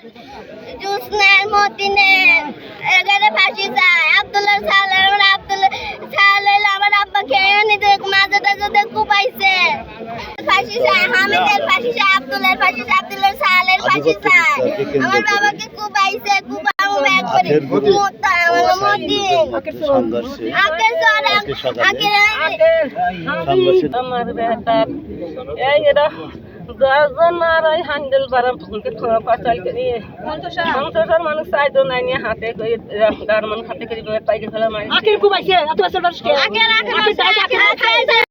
জুসনের মতিনের এখানে ফাঁসি যায় আব্দুল্লাহ সালের আমার আব্দুল্লাহ সালের আমার আব্বা খেয়ে নিতে মাঝে টাঝে কুপাইছে ফাঁসি যায় হামিদের ফাঁসি যায় আব্দুল্লাহ ফাঁসি যায় আব্দুল্লাহ সালের ফাঁসি যায় আমার বাবাকে কুপাইছে কুপাও ব্যাগ করে মোতা আমার মতিন সর সকালে আমার বেটার এই এরা ওই হ্যান্ডেল বারাম ফুলকে থোয়া পাচাল করে সংসার মানুষ চাইতো নাই নিয়ে হাতে করে গার মানুষ হাতে করে পাইকে ফেলা মারি আখের কুবাইছে এত বছর বয়স কে আকের আকের আকের আকের